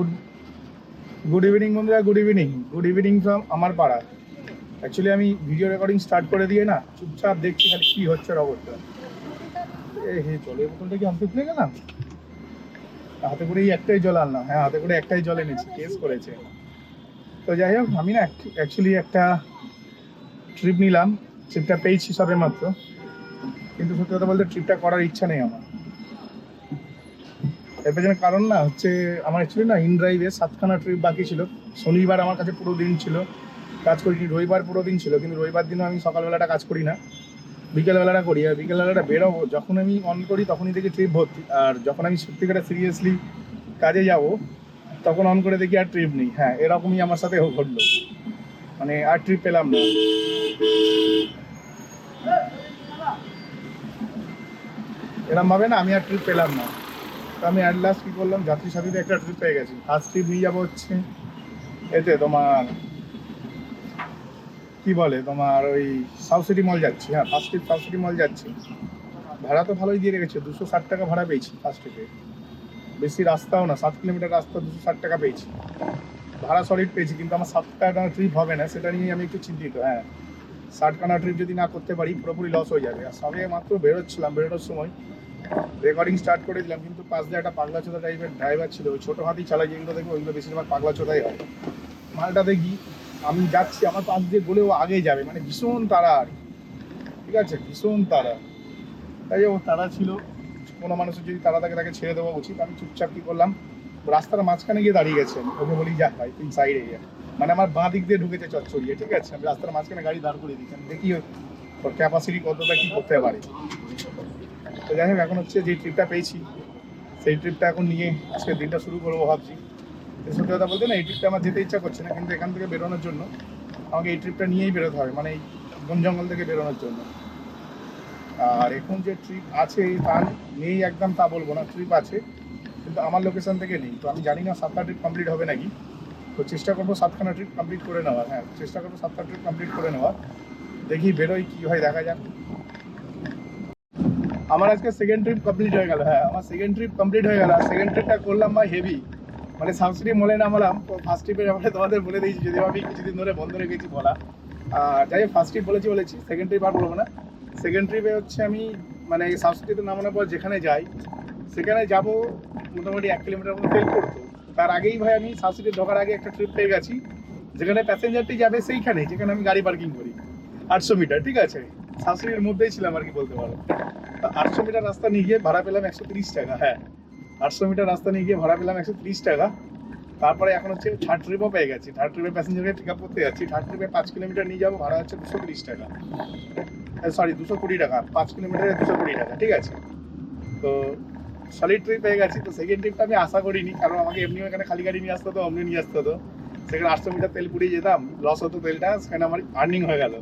Good good evening বন্ধুরা good evening good evening from আমার পাড়া। অ্যাকচুয়ালি আমি ভিডিও রেকর্ডিং স্টার্ট করে দিয়ে না, চুপচাপ দেখছি খালি কী হচ্ছে ওর এ হে, জলের বোতলটা কি আমি ভুলে গেলাম? হাতে করে একটাই জল আনলাম। হ্যাঁ হাতে করে একটাই জল এনেছি কেস করেছে। তো যাই হোক, আমি না অ্যাকচুয়ালি একটা ট্রিপ নিলাম। ট্রিপটা পেয়েছি সবে মাত্র কিন্তু সত্যি কথা বলতে ট্রিপটা করার ইচ্ছা নেই আমার। এর পেছনে কারণ না হচ্ছে, আমার অ্যাকচুয়ালি না ইন ড্রাইভে সাতখানা ট্রিপ বাকি ছিল। শনিবার আমার কাছে পুরো দিন ছিল। কাজ করিনি, রবিবার পুরো দিন ছিল, কিন্তু রবিবার দিনও আমি সকালবেলাটা কাজ করি না। বিকেলবেলাটা করি, আর বিকেলবেলাটা বেরোবো, যখন আমি অন করি তখনই দেখি ট্রিপ ভর্তি, আর যখন আমি সত্যিকারে সিরিয়াসলি কাজে যাব, তখন অন করে দেখি আর ট্রিপ নেই। হ্যাঁ এরকমই আমার সাথে ঘটলো। মানে আর ট্রিপ পেলাম না। এরকম ভাবে না আমি আর ট্রিপ পেলাম না। আমি অ্যাট লাস্ট কী করলাম? যাত্রী সাথীতে একটা ট্রিপ পেয়ে গেছি। ফার্স্ট ট্রিপ নিয়ে যাব হচ্ছে এতে তোমার, কি বলে তোমার ওই সাউথ সিটি মল যাচ্ছি। হ্যাঁ first trip South City Mall যাচ্ছি। ভাড়া তো ভালোই দিয়ে রেখেছে, দুশো ষাট টাকা ভাড়া পেয়েছি ফার্স্ট ট্রিপে বেশি রাস্তাও না, সাত কিলোমিটার রাস্তা দুশো ষাট টাকা পেয়েছি। ভাড়া সলিড পেয়েছি, কিন্তু আমার সাতটা ট্রিপ হবে না, সেটা নিয়ে আমি একটু চিন্তিত। হ্যাঁ ষাটখানা ট্রিপ যদি না করতে পারি, পুরোপুরি লস হয়ে যাবে। আর সবে মাত্র বেরোচ্ছিলাম, বেরোনোর সময় রেকর্ডিং স্টার্ট করে দিলাম, কিন্তু পাশ দিয়ে একটা পাগলা চোদা টাইপের ড্রাইভার ছিল। ওই ছোটো হাতি চালাই যেগুলো দেখবে, ওইগুলো বেশিরভাগ পাগলা চোদাই হয়। মালটা দেখি, আমি যাচ্ছি, আমার পাশ দিয়ে বলে ও আগে যাবে মানে ভীষণ তারা আর। ঠিক আছে? ভীষণ তারা তাই ও তারা ছিল। কোনো মানুষের যদি তারা থাকে তাকে ছেড়ে দেওয়া উচিত। আমি চুপচাপ কি করলাম, রাস্তার মাঝখানে গিয়ে দাঁড়িয়ে গেছেন ওকে বলি, যা ভাই, তুই সাইডে গিয়ে মানে আমার বাঁ দিক দিয়ে ঢুকেছে চচ্চড়িয়ে ঠিক আছে? আমি রাস্তার মাঝখানে গাড়ি দাঁড় করে আমি দেখি ওর ক্যাপাসিটি কতটা কী করতে পারে। তো যাই এখন হচ্ছে যে ট্রিপটা পেয়েছি, সেই ট্রিপটা এখন নিয়ে আজকে দিনটা শুরু করব ভাবছি। সত্যি কথা বলতে না, এই ট্রিপটা আমার যেতে ইচ্ছা করছে না, কিন্তু এখান থেকে বেরোনোর জন্য আমাকে এই ট্রিপটা নিয়েই বেরোতে হবে মানে এই বন জঙ্গল থেকে বেরোনোর জন্য। আর এখন যে ট্রিপ আছে, তা নেই একদম তা বলব না ট্রিপ আছে, কিন্তু আমার লোকেশান থেকে নেই। তো আমি জানি না সাতটা ট্রিপ কমপ্লিট হবে নাকি। তো চেষ্টা করব সাতখানা ট্রিপ কমপ্লিট করে নেওয়ার হ্যাঁ চেষ্টা করব সাতটা ট্রিপ কমপ্লিট করে নেওয়ার। দেখি বেরোই কী হয়, দেখা যাক। আমার আজকে সেকেন্ড ট্রিপ কমপ্লিট হয়ে গেল হ্যাঁ আমার সেকেন্ড ট্রিপ কমপ্লিট হয়ে গেল সেকেন্ড ট্রিপটা করলাম বা হেভি মানে সাবসিডি মলে নামালাম ফার্স্ট ট্রিপের ব্যাপারে তোমাদের বলে দিয়েছি যদি আমি কিছুদিন ধরে বন্ধ রেখেছি বলা। আর যাই ফার্স্ট ট্রিপ বলেছি বলেছি সেকেন্ড ট্রিপ আর বলব না। সেকেন্ড ট্রিপে হচ্ছে আমি মানে সাবসিডিতে নামানোর পর যেখানে যাই, সেখানে যাব মোটামুটি এক কিলোমিটার মতো তেল করতো তার আগেই ভাই আমি সাবসিডি ঢোকার আগে একটা ট্রিপ পেয়ে গেছি, যেখানে প্যাসেঞ্জারটি যাবে সেইখানে যেখানে আমি গাড়ি পার্কিং করি, আটশো মিটার, ঠিক আছে? সাবসিডির মধ্যেই ছিলাম আর কি বলতে পারো। আটশো মিটার রাস্তা নিয়ে গিয়ে ভাড়া পেলাম একশো তিরিশ টাকা। হ্যাঁ আটশো মিটার রাস্তা নিয়ে গিয়ে ভাড়া পেলাম একশো তিরিশ টাকা। তারপরে এখন হচ্ছে থার্ড ট্রিপও পেয়ে গেছি। থার্ড ট্রিপে প্যাসেঞ্জারকে পিক আপ করতে যাচ্ছি। থার্ড ট্রিপে পাঁচ কিলোমিটার নিয়ে যাব, ভাড়া হচ্ছে দুশো তিরিশ টাকা। সরি দুশো কুড়ি টাকা। পাঁচ কিলোমিটারে দুশো কুড়ি টাকা, ঠিক আছে? তো সলিড ট্রিপ পেয়ে গেছি। তো সেকেন্ড ট্রিপটা আমি আশা করিনি, কারণ আমাকে এমনিও এখানে খালি গাড়ি নিয়ে আসতে হতো, অমনি নিয়ে আসতে হতো। সেখানে আটশো মিটার তেল পুড়িয়ে যেতাম লস হতো তেলটা, সেখানে আমার আর্নিং হয়ে গেল।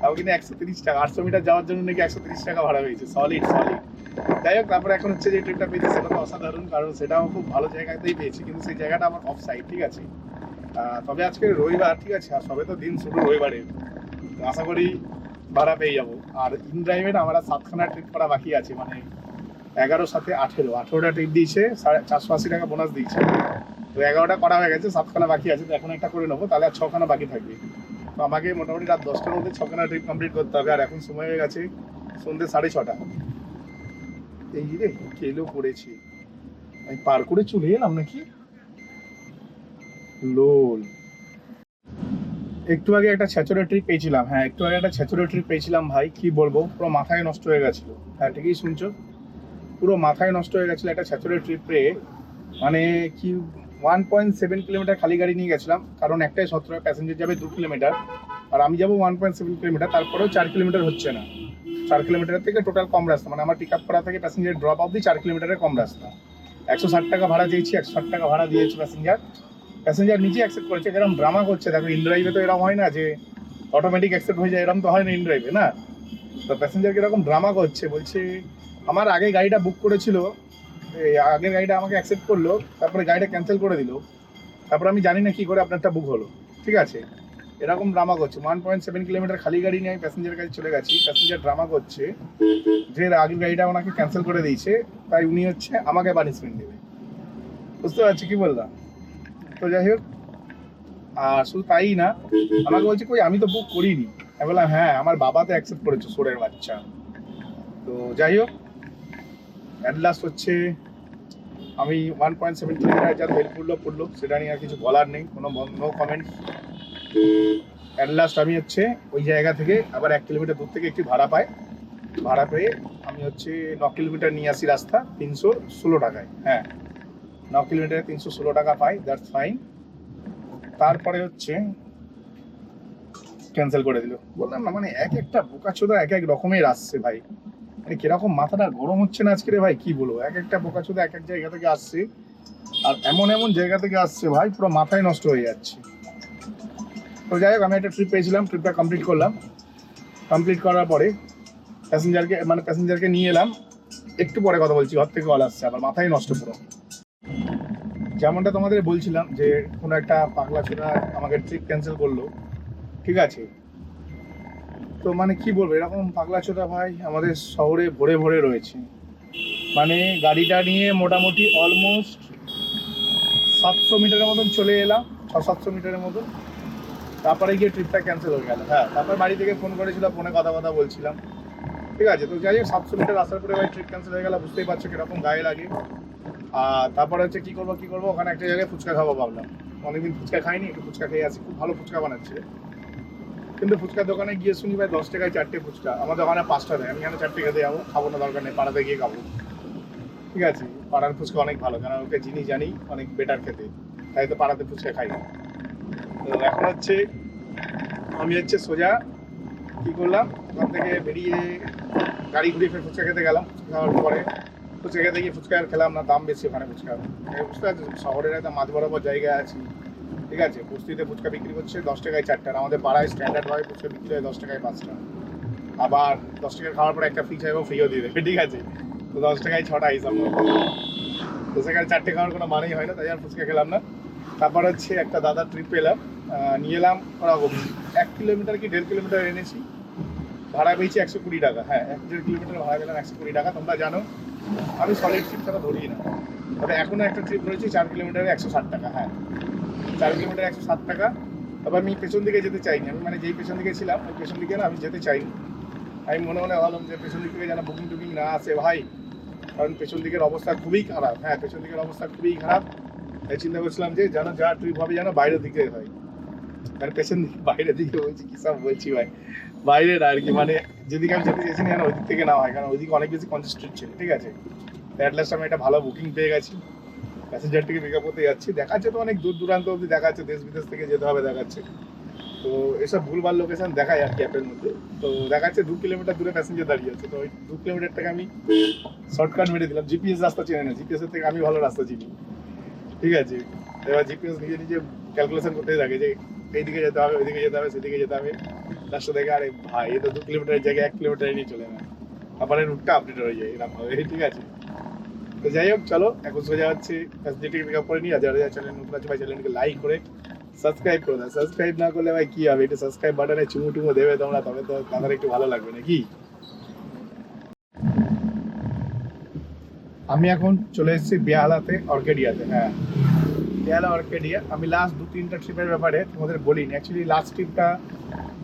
তাও কিন্তু একশো তিরিশ টাকা। আটশো মিটার যাওয়ার জন্য নাকি একশো তিরিশ টাকা ভাড়া হয়েছে সলিড সলিড যাই হোক, তারপরে এখন হচ্ছে যে ট্রিপটা পেয়েছি সেটা তো অসাধারণ, কারণ সেটাও খুব ভালো জায়গাতেই পেয়েছি, কিন্তু সেই জায়গাটা আমার অফ সাইড ঠিক আছে? তবে আজকে রবিবার, ঠিক আছে? আর সবে তো দিন শুরু রবিবারের আশা করি ভাড়া পেয়ে যাব। আর ইন ড্রাইভে না আমার সাতখানা ট্রিপ করা বাকি আছে মানে এগারো সাথে আঠেরো। আঠেরোটা ট্রিপ দিয়েছে, সাড়ে চারশো আশি টাকা বোনাস দিয়েছে। তো এগারোটা করা হয়ে গেছে, সাতখানা বাকি আছে, তো এখন একটা করে নেব, তাহলে আর ছখানা বাকি থাকবে। আমাকে মোটামুটি রাত দশটার মধ্যে ছখানা ট্রিপ কমপ্লিট করতে হবে, আর এখন সময় হয়ে গেছে সন্ধ্যে সাড়ে ছটা। এই রে কেলো পড়েছে। আমি পার করে চলে এলাম নাকি? লোল। একটু আগে একটা ছেচড়ে ট্রিপ পেয়েছিলাম। হ্যাঁ একটু আগে একটা ছেচড়ে ট্রিপ পেয়েছিলাম ভাই, কি বলব? পুরো মাথায় নষ্ট হয়ে গেছিল। হ্যাঁ ঠিকই শুনছো। পুরো মাথায় নষ্ট হয়ে গেছিল একটা ছেচড়ে ট্রিপ পেয়ে। মানে কি ওয়ান পয়েন্ট সেভেন কিলোমিটার খালি গাড়ি নিয়ে গেছিলাম, কারণ একটাই সতেরো প্যাসেঞ্জার যাবে দু কিলোমিটার আর আমি যাব ওয়ান পয়েন্ট সেভেন কিলোমিটার তারপরেও চার কিলোমিটার হচ্ছে না। চার কিলোমিটার থেকে টোটাল কম রাস্তা মানে আমার পিক আপ করা থেকে প্যাসেঞ্জার ড্রপ অবধি চার কিলোমিটারের কম রাস্তা। একশো ষাট টাকা ভাড়া দিয়েছি একশো ষাট টাকা ভাড়া দিয়েছি প্যাসেঞ্জার প্যাসেঞ্জার নিজে অ্যাকসেপ্ট করেছে এরকম ড্রামা করছে। দেখো ইন ড্রাইভে তো এরকম হয় না যে অটোমেটিক অ্যাকসেপ্ট হয়ে যায় এরকম তো হয় না ইন ড্রাইভে না? তো প্যাসেঞ্জার কীরকম ড্রামা করছে, বলছে, আমার আগে গাড়িটা বুক করেছিল আগের গাড়িটা আমাকে অ্যাকসেপ্ট করল, তারপরে গাড়িটা ক্যান্সেল করে দিল। তারপরে আমি জানি না কি করে আপনারটা বুক হলো। ঠিক আছে? এরকম ড্রামা করছে। ওয়ান পয়েন্ট সেভেন কিলোমিটার খালি গাড়ি নিয়ে আমি প্যাসেঞ্জারের কাছে চলে গেছি। প্যাসেঞ্জার ড্রামা করছে। যে আগের গাড়িটা ওনাকে ক্যান্সেল করে দিয়েছে, তাই উনি হচ্ছে আমাকে পানিশমেন্ট দেবে। বুঝতে পারছি কি বললাম? তো যাই হোক, আর শুধু তাই না, আমাকে বলছে, কই, আমি তো বুক করিনি। আমি বললাম হ্যাঁ আমার বাবা তো অ্যাকসেপ্ট করেছে, সোরের বাচ্চা। তো যাই হোক অ্যাট লাস্ট হচ্ছে, আমি ওয়ান পয়েন্ট সেভেন কিলোমিটার যার হেল্প করল পড়ল সেটা নিয়ে আর কিছু বলার নেই, কোনো নো কমেন্ট অ্যাট লাস্ট আমি হচ্ছে ওই জায়গা থেকে আবার এক কিলোমিটার দূর থেকে একটি ভাড়া পাই। ভাড়া পেয়ে আমি হচ্ছে ন কিলোমিটার নিয়ে আসি রাস্তা তিনশো ষোলো টাকায় হ্যাঁ। ন কিলোমিটারে তিনশো ষোলো টাকা পাই দ্যাটস ফাইন তারপরে হচ্ছে ক্যান্সেল করে দিল। বললাম না মানে এক একটা বোকা চোদা এক এক রকমের আসছে ভাই। কীরকম মাথাটা গরম হচ্ছে না আজকে রে ভাই? কি বলব? এক একটা বোকা চোদা এক এক জায়গা থেকে আসছে। আর এমন এমন জায়গা থেকে আসছে ভাই, পুরো মাথায় নষ্ট হয়ে যাচ্ছে। তো যাই হোক, আমি একটা ট্রিপ পেয়েছিলাম ট্রিপটা কমপ্লিট করলাম। কমপ্লিট করার পরে প্যাসেঞ্জারকে মানে প্যাসেঞ্জারকে নিয়ে এলাম। একটু পরে কথা বলছি, ঘর থেকে কল আসছে, আবার মাথায় নষ্ট পুরো। যেমনটা তোমাদের বলছিলাম যে, কোনো একটা পাগলা ছোড়া আমাকে ট্রিপ ক্যান্সেল করল। ঠিক আছে? তো মানে কি বলব, এরকম পাগলা ছোটা ভাই আমাদের শহরে ভরে ভরে রয়েছে। মানে গাড়িটা নিয়ে মোটামুটি অলমোস্ট সাতশো মিটারের মতন চলে এলাম ছ সাতশো মিটারের মতন। তারপরে গিয়ে ট্রিপটা ক্যান্সেল হয়ে গেল। হ্যাঁ তারপর বাড়ি থেকে ফোন করেছিল ফোনে কথা কথা বলছিলাম। ঠিক আছে, তো যাই হোক, সাতশো মিটার আসার পরে ভাই ট্রিপ ক্যান্সেল হয়ে গেল, বুঝতেই পারছ কীরকম গায়ে লাগে। আর তারপরে হচ্ছে কী করব কী করব, ওখানে একটা জায়গায় ফুচকা খাব ভাবলাম। অনেকদিন ফুচকা খাইনি, একটু ফুচকা খেয়ে আসি, খুব ভালো ফুচকা বানাচ্ছে। কিন্তু ফুচকার দোকানে গিয়ে শুনি ভাই, দশ টাকায় চারটে ফুচকা। আমাদের ওখানে পাঁচটা দেয় আমি কেন চারটে খেতে যাব, খাব না, দরকার নেই, পাড়াতে গিয়ে খাব। ঠিক আছে, পাড়ার ফুচকা অনেক ভালো, কারণ ওকে চিনি জানি, অনেক বেটার খেতে। তাই তো পাড়াতে ফুচকা খাই। তো এখন হচ্ছে, আমি হচ্ছে সোজা, কি করলাম ওখান থেকে বেরিয়ে গাড়ি ঘুরিয়ে ফের ফুচকা খেতে গেলাম খাওয়ার পরে। ফুচকা খেতে গিয়ে ফুচকা খেলাম না, দাম বেশি ওখানে ফুচকা। ফুচকা শহরের একটা মাঝ বরাবর জায়গায় আছি। ঠিক আছে, বস্তিতে ফুচকা বিক্রি করছে দশ টাকায় চারটা আমাদের পাড়ায় স্ট্যান্ডার্ড ভাবে ফুচকা বিক্রি হয় দশ টাকায় পাঁচটা। আবার দশ টাকা খাওয়ার পর একটা ফ্রি চাইব ফ্রিও দিয়ে দেবে, ঠিক আছে? তো দশ টাকায় ছটা হিসাব তো সেখানে চারটে খাওয়ার কোনো মানেই হয় না, তাই আর ফুচকা খেলাম না। তারপর হচ্ছে একটা দাদার ট্রিপ পেলাম নিয়ে এলাম ওরকম এক কিলোমিটার কি দেড় কিলোমিটার এনেছি, ভাড়া পেয়েছি একশো কুড়ি টাকা। হ্যাঁ এক দেড় কিলোমিটার ভাড়া পেলাম একশো কুড়ি টাকা, তোমরা জানো, আমি সলিড ট্রিপ ছাড়া ধরি না। তবে এখনও একটা ট্রিপ ধরেছি চার কিলোমিটারে একশো ষাট টাকা হ্যাঁ। চার কিলোমিটার একশো সাত টাকা। তবে আমি পেছন দিকে যেতে চাইনি। আমি মানে যেই পেছন দিকে ছিলাম, ওই পেছন দিকে না আমি যেতে চাইনি। আমি মনে মনে ভাবলাম যে পেছন দিক থেকে যেন বুকিং টুকিং না আসে ভাই। কারণ পেছন দিকের অবস্থা খুবই খারাপ। হ্যাঁ পেছন দিকের অবস্থা খুবই খারাপ। তাই চিন্তা করছিলাম যে যেন যা ট্রিপ হবে যেন বাইরের দিকে হয়। মানে পেছন দিকে, বাইরের দিকে বলছি, কি সব বলছি ভাই। বাইরের আর কি মানে যেদিকে আমি যেতে চেয়েছি না, যেন ওই দিক থেকে না হয়। কারণ ওইদিকে অনেক বেশি কনসেস্টেড ছিল, ঠিক আছে? অ্যাট লাস্ট আমি একটা ভালো বুকিং পেয়ে গেছি। প্যাসেঞ্জারটিকে পিক আপ করতে যাচ্ছি। দেখাচ্ছে তো অনেক দূর দূরান্ত অবধি দেখাচ্ছে, দেশ বিদেশ থেকে যেতে হবে দেখাচ্ছে। তো এসব ভুলভাল লোকেশন দেখায় আর কি অ্যাপের মধ্যে। তো দেখাচ্ছে দু কিলোমিটার দূরে প্যাসেঞ্জার দাঁড়িয়ে আছে। তো ওই দু কিলোমিটার থেকে আমি শর্টকাট মেরে দিলাম। জিপিএস রাস্তা চেনে না। জিপিএস থেকে আমি ভালো রাস্তা চিনি। ঠিক আছে? এবার জিপিএস নিজে নিজে ক্যালকুলেশন করতেই থাকে যে এইদিকে যেতে হবে, ওইদিকে যেতে হবে, সেদিকে যেতে হবে। রাস্তা দেখে, আরে ভাই, এ তো দু কিলোমিটারের জায়গায় এক কিলোমিটার নিয়ে চলে না তারপরে রুটটা আপডেট হয়ে যায় এরকম ঠিক আছে? তো যাই হোক, চলো, এখন সোজা হচ্ছে প্যাসেঞ্জারটিকে পিক করে নিই আর যারা যারা চ্যানেল নতুন আছে, ভাই চ্যানেলকে লাইক করে সাবস্ক্রাইব করে দাও। সাবস্ক্রাইব না করলে, ভাই, কি হবে? একটু সাবস্ক্রাইব বাটনে চুমু টুমু দেবে তোমরা, তবে তো তাদের একটু ভালো লাগবে, নাকি? আমি এখন চলে এসেছি বেহালাতে, অর্কেডিয়াতে। হ্যাঁ বেহালা, অর্কেডিয়া। আমি লাস্ট দু, তিনটা ট্রিপের ব্যাপারে তোমাদের বলিনি। অ্যাকচুয়ালি লাস্ট ট্রিপটা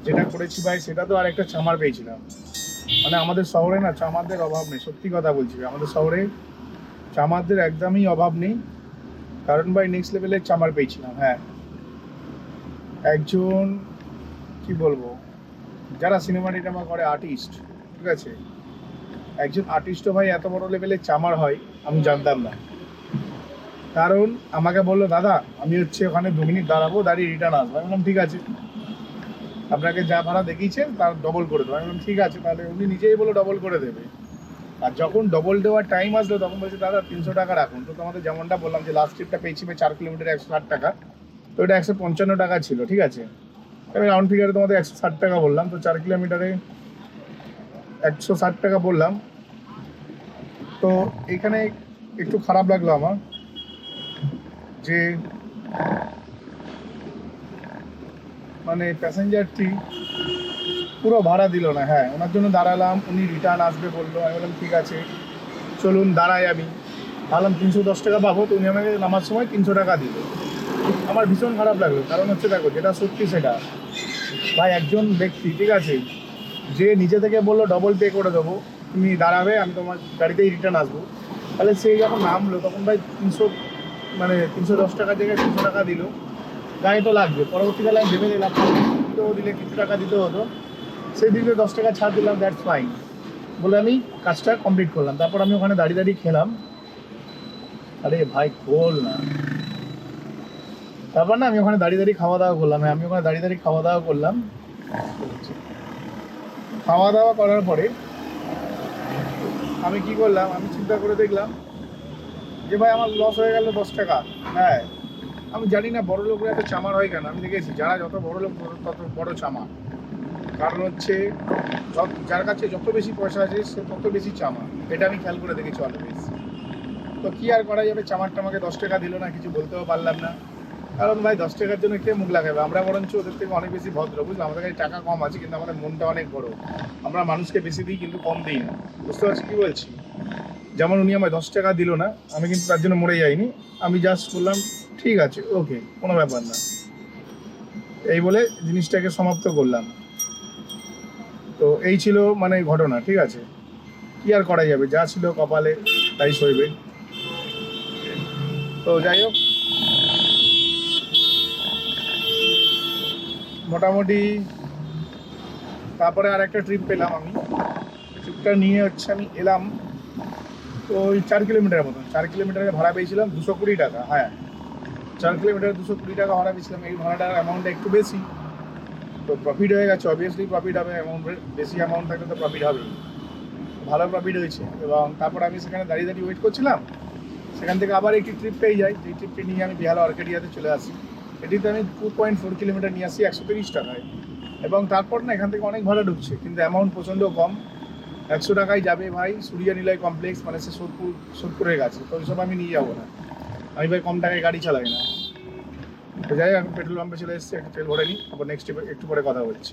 যেটা করেছি, ভাই, সেটা তো আর একটা চামার পেয়েছিলাম। মানে আমাদের শহরে না, চামারদের অভাব নেই, সত্যি কথা বলছি আমাদের শহরে চামারদের একদমই অভাব নেই। কারণ ভাই নেক্সট লেভেলের চামার পেয়েছিলাম হ্যাঁ। একজন, কি বলব, যারা সিনেমা টিনেমা করে আর্টিস্ট ঠিক আছে? একজন আর্টিস্টও ভাই এত বড় লেভেলের চামার হয়, আমি জানতাম না। কারণ আমাকে বলল, দাদা, আমি হচ্ছে ওখানে দু মিনিট দাঁড়াবো, দাঁড়িয়ে রিটার্ন আসব। আমি বললাম, ঠিক আছে। আপনাকে যা ভাড়া দেখিয়েছেন, তার ডবল করে দেবো। আমি বললাম, ঠিক আছে, তাহলে উনি নিজেই বলে ডবল করে দেবে। আর যখন ডবল দেওয়ার টাইম আসলো, তখন বলছে, দাদা, তিনশো টাকা রাখুন। তো তোমাদের যেমনটা বললাম যে লাস্ট ট্রিপটা পেয়েছি চার কিলোমিটার একশো ষাট টাকা। তো এটা একশো পঞ্চান্ন টাকা ছিল, ঠিক আছে? আমি রাউন্ড ফিগারে তোমাদের একশো ষাট টাকা বললাম, তো চার কিলোমিটারে একশো ষাট টাকা বললাম। তো এখানে একটু খারাপ লাগল আমার, যে মানে প্যাসেঞ্জারটি পুরো ভাড়া দিল না হ্যাঁ। ওনার জন্য দাঁড়ালাম, উনি রিটার্ন আসবে বলল। আমি বললাম, ঠিক আছে, চলুন, দাঁড়াই আমি। ভাবলাম, তিনশো দশ টাকা পাবো। তো উনি আমাকে নামার সময় তিনশো টাকা দিল। আমার ভীষণ খারাপ লাগল। কারণ হচ্ছে, দেখো, যেটা সত্যি সেটা। ভাই, একজন ব্যক্তি, ঠিক আছে, যে নিজে থেকে বলল ডবল পে করে দেবো। তুমি দাঁড়াবে, আমি তোমার গাড়িতেই রিটার্ন আসব। তাহলে সে যখন নামলো, তখন ভাই তিনশো মানে তিনশো দশ টাকার জায়গায় তিনশো টাকা দিল। গাড়ি তো লাগবে। পরবর্তীকালে আমি ভেবে নিলাম, তো দিলে কিছু টাকা দিতে হতো। সেই দিকে দশ টাকা ছাড় দিলাম দ্যাটস ফাইন বলে আমি কাজটা কমপ্লিট করলাম। তারপর আমি ওখানে দাঁড়িয়ে দাঁড়িয়ে খেলাম। আরে ভাই খোল না। তারপর না আমি ওখানে দাঁড়িয়ে দাঁড়িয়ে খাওয়া দাওয়া করলাম। হ্যাঁ আমি ওখানে দাঁড়িয়ে দাঁড়িয়ে খাওয়া দাওয়া করলাম। খাওয়া দাওয়া করার পরে আমি কি করলাম, আমি চিন্তা করে দেখলাম যে ভাই আমার লস হয়ে গেল দশ টাকা। হ্যাঁ আমি জানি না বড় লোকরা এত চামার হয় কেন। আমি দেখেছি, যারা যত বড় লোক তত- তত বড় চামার। কারণ হচ্ছে যার কাছে যত বেশি পয়সা আছে, সে তত বেশি চামা এটা আমি খেয়াল করে দেখেছি অলওয়েজ তো কি আর করা যাবে? চামারটা আমাকে দশ টাকা দিল না, কিছু বলতেও পারলাম না। কারণ ভাই, দশ টাকার জন্য কে মুখ লাগাবে? আমরা বরঞ্চ ওদের থেকে অনেক বেশি ভদ্র, বুঝলো? আমাদের কাছে টাকা কম আছে, কিন্তু আমাদের মনটা অনেক বড়। আমরা মানুষকে বেশি দিই, কিন্তু কম দিই না। বুঝতে পারছি কি বলছি? যেমন উনি আমায় দশ টাকা দিল না, আমি কিন্তু তার জন্য মরে যাইনি। আমি জাস্ট বললাম, ঠিক আছে ওকে কোনো ব্যাপার না। এই বলে জিনিসটাকে সমাপ্ত করলাম। তো এই ছিল মানে ঘটনা, ঠিক আছে? কি আর করা যাবে? যা ছিল কপালে, তাই সইবে। তো যাই হোক। মোটামুটি তারপরে আর একটা ট্রিপ পেলাম আমি। ট্রিপটা নিয়ে হচ্ছে আমি এলাম তো ওই চার কিলোমিটারের মতন। চার কিলোমিটারের ভাড়া পেয়েছিলাম দুশো কুড়ি টাকা হ্যাঁ। চার কিলোমিটারে দুশো কুড়ি টাকা ভাড়া পেয়েছিলাম। এই ভাড়াটার অ্যামাউন্টটা একটু বেশি। তো প্রফিট হয়ে গেছে অবভিয়াসলি প্রফিট হবে অ্যামাউন্ট বেশি অ্যামাউন্ট থাকলে তো প্রফিট হবেই। ভালো প্রফিট হয়েছে এবং তারপর আমি সেখানে দাঁড়িয়ে দাঁড়িয়ে ওয়েট করছিলাম। সেখান থেকে আবার একটি ট্রিপ পেয়ে যাই যে ট্রিপটি নিয়ে আমি বিহালা অর্কেডিয়াতে চলে আসি। এটিতে আমি টু পয়েন্ট ফোর কিলোমিটার নিয়ে আসি, একশো তিরিশ টাকায়। এবং তারপর না এখান থেকে অনেক ভাড়া ঢুকছে, কিন্তু অ্যামাউন্ট প্রচণ্ড কম। একশো টাকায় যাবে ভাই, সূর্যা নিলয় কমপ্লেক্স মানে সে সোদপুর সোদপুরের কাছে তো ওইসব আমি নিয়ে যাব না। আমি ভাই কম টাকায় গাড়ি চালাই না। যাই হোক, পেট্রোল পাম্পে চলে এসেছি একটু তেল ভরে নিই আবার নেক্সট একটু পরে কথা বলছি।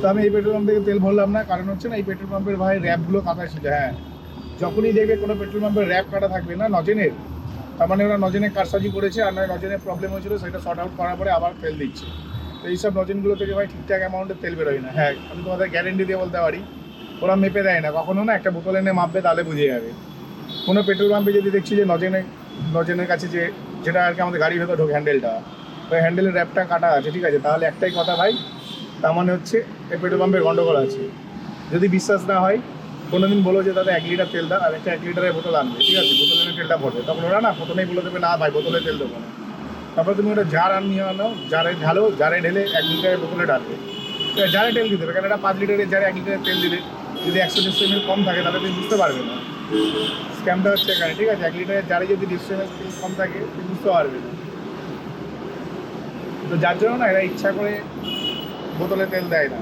তো আমি এই পেট্রোল পাম্প থেকে তেল ভরলাম না কারণ হচ্ছে না এই পেট্রোল পাম্পের ভাই র্যাপগুলো কাটা ছিল হ্যাঁ যখনই দেখবে কোনো পেট্রোল পাম্পের র্যাপ কাটা থাকবে না নজেনের তার মানে ওরা নজেনে কারসাজি করেছে আর নয় নজেনের প্রবলেম হয়েছিল সেটা শর্ট আউট করার পরে আবার তেল দিচ্ছে। তো এইসব নজেনগুলো থেকে ভাই ঠিকঠাক অ্যামাউন্টের তেল বেরোয় না হ্যাঁ আমি তোমাদের গ্যারেন্টি দিয়ে বলতে পারি ওরা মেপে দেয় না কখনো না একটা বোতল এনে মাপবে তাহলে বুঝে যাবে। কোনো পেট্রোল পাম্পে যদি দেখছি যে নজেনে নজেনের কাছে যে যেটা আর কি আমাদের গাড়ির ভেতর ঢোক হ্যান্ডেলটা ওই হ্যান্ডেলের র্যাপটা কাটা আছে, ঠিক আছে? তাহলে একটাই কথা ভাই, তার মানে হচ্ছে এই পেট্রোল পাম্পের গন্ডগোল আছে। যদি বিশ্বাস না হয়, কোনোদিন বলো যে দাদা এক লিটার তেল দাও আর একটা এক লিটারের বোতল আনবে, ঠিক আছে? বোতলে তেলটা ভরবে। তখন ওরা না প্রথমেই বলে দেবে, না ভাই, বোতলে তেল দেবো না। তারপর তুমি ওটা জার আন নিয়ে আনো জারে ঢালো জারে ঢেলে এক লিটারের বোতলে ঢালবে। জারে তেল দিতে হবে কারণ এটা পাঁচ লিটারের জারে এক লিটারের তেল দিলে যদি একশো দেড়শো এমএল কম থাকে, তাহলে তুমি বুঝতে পারবে না। স্ক্যামটা হচ্ছে এখানে, ঠিক আছে? এক লিটারের জারে যদি এমএল কম থাকে বুঝতে পারবে না তো যার জন্য না, এরা ইচ্ছা করে বোতলে তেল দেয় না।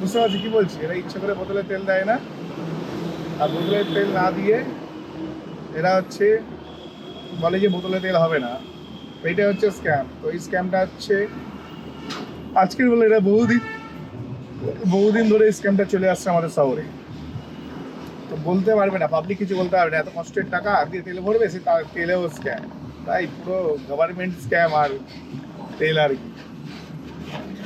বুঝতে পারছি কি বলছি? এরা ইচ্ছা করে বোতলে তেল দেয় না। আর বোতলের তেল না দিয়ে এরা হচ্ছে বলে যে বোতলে তেল হবে না। এইটা হচ্ছে স্ক্যাম। তো এই স্ক্যামটা হচ্ছে আজকের বলে এটা বহুদিন বহুদিন ধরে এই স্ক্যামটা চলে আসছে আমাদের শহরে। তো বলতে পারবে না পাবলিক কিছু বলতে পারবে না, এত কষ্টের টাকা আর দিয়ে তেল ভরবে, সে তার তেলেও স্ক্যাম তাই পুরো গভর্নমেন্ট স্ক্যাম আর তেল আর কি।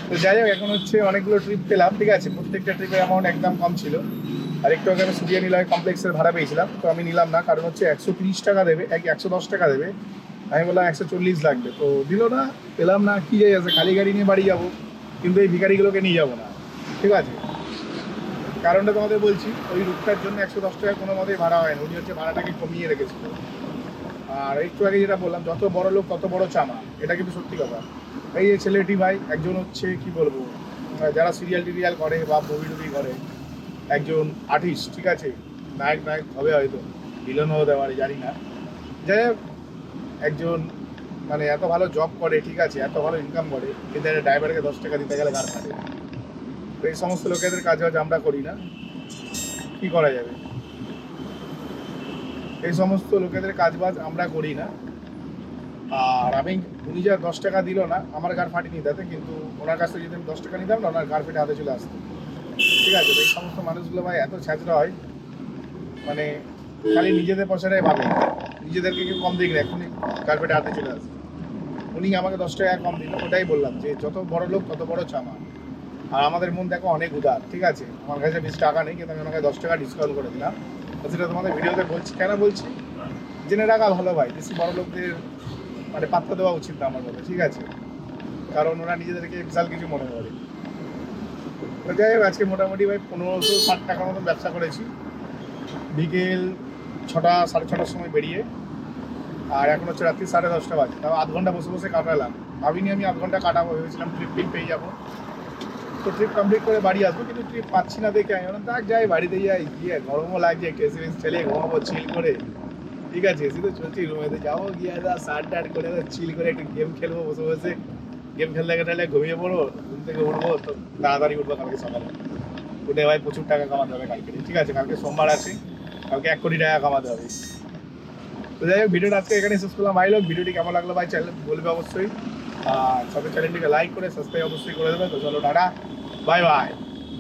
তো যাই হোক, এখন হচ্ছে অনেকগুলো ট্রিপ পেলাম, ঠিক আছে? প্রত্যেকটা ট্রিপের অ্যামাউন্ট একদম কম ছিল। আর একটু আগে আমি সুরিয়া নিলয় কমপ্লেক্সের ভাড়া পেয়েছিলাম, তো আমি নিলাম না, কারণ হচ্ছে একশো তিরিশ টাকা দেবে, এক একশো দশ টাকা দেবে। আমি বললাম একশো চল্লিশ লাগবে, তো দিল না, পেলাম না, কী যাই আছে, খালি গাড়ি নিয়ে বাড়ি যাব, কিন্তু এই ভিখারিগুলোকে নিয়ে যাব না, ঠিক আছে? কারণটা তোমাদের বলছি, ওই রুটটার জন্য একশো দশ টাকা কোনো মতেই ভাড়া হয় না উনি হচ্ছে ভাড়াটাকে কমিয়ে রেখেছিল। আর একটু আগে যেটা বললাম, যত বড় লোক, তত বড় চামা এটা কিন্তু সত্যি কথা। এই যে ছেলেটি ভাই, একজন হচ্ছে, কি বলব যারা সিরিয়াল টিরিয়াল করে বা মুভি টুভি করে, একজন আর্টিস্ট ঠিক আছে? নায়ক নায়ক হবে হয়তো ভিলেনও হতে পারে, জানি না। যাই হোক, একজন মানে এত ভালো জব করে, ঠিক আছে, এত ভালো ইনকাম করে, কিন্তু একটা ড্রাইভারকে দশ টাকা দিতে গেলে ফাটে তো এই সমস্ত লোকেদের কাজ বাজ আমরা করি না। কি করা যাবে? এই সমস্ত লোকেদের কাজ বাজ আমরা করি না। আর আমি, উনি যা দশ টাকা দিল না, আমার গার ফাটিনি তাতে, কিন্তু ওনার কাছ থেকে যদি আমি দশ টাকা নিতাম না ওনার গার ফেটে হাতে চলে আসতো। ঠিক আছে এই সমস্ত মানুষগুলো ভাই এত ছ্যাঁচড়া হয় মানে খালি নিজেদের পয়সাটাই ভাবে নিজেদেরকে কেউ কম দিক না এখনই কার্পেটে হাতে চলে আসবে উনি আমাকে দশ টাকা কম দিল, ওটাই বললাম যে, যত বড় লোক, তত বড় চামা। আর আমাদের মন দেখো অনেক উদার, ঠিক আছে? আমার কাছে বেশি টাকা নেই, কিন্তু আমি ওনাকে দশ টাকা ডিসকাউন্ট করে দিলাম। তো সেটা তোমাদের ভিডিওতে বলছি, কেন বলছি? জেনে রাখা ভালো ভাই, বেশি বড় লোকদের মানে পাত্তা দেওয়া উচিত না আমার মতে, ঠিক আছে? কারণ ওরা নিজেদেরকে বিশাল কিছু মনে করে। তো যাই হোক, আজকে মোটামুটি ভাই পনেরোশো ষাট টাকার মতন ব্যবসা করেছি। বিকেল ছটা, সাড়ে ছটার সময় বেরিয়ে, আর এখন হচ্ছে রাত্রি সাড়ে দশটা বাজে। তাও আধ ঘণ্টা বসে বসে কাটালাম। ভাবিনি আমি আধ ঘণ্টা কাটাবো, ভেবেছিলাম ট্রিপ পেয়ে যাব। তো ট্রিপ কমপ্লিট করে বাড়ি আসব, কিন্তু ট্রিপ পাচ্ছি না দেখে আমি বললাম দেখ যাই, বাড়িতে যাই, গিয়ে গরমও লাগছে একটু এসি ফেসি ছেলে ঘুমাবো চিল করে। ঠিক আছে এসি তো চলছি রুমেতে যাব, গিয়ে সার টার করে চিল করে একটু গেম খেলব বসে বসে। গেম খেলতে খেলতে ঘুমিয়ে পড়ব, ঘুম থেকে উঠবো, তো তাড়াতাড়ি উঠবো কালকে সকালে। উঠে ভাই প্রচুর টাকা কামাতে হবে কালকে। ঠিক আছে, কালকে সোমবার আছে, কালকে এক কোটি টাকা কামাতে হবে। তো যাই হোক, ভিডিওটা আজকে এখানে শেষ করলাম। ভাই লোক ভিডিওটি কেমন লাগল ভাই? চ্যানেল বলবে অবশ্যই। আর সবাই চ্যানেলটিকে লাইক করে সাবস্ক্রাইব অবশ্যই করে দেবে। তো চলো টাটা। Bye bye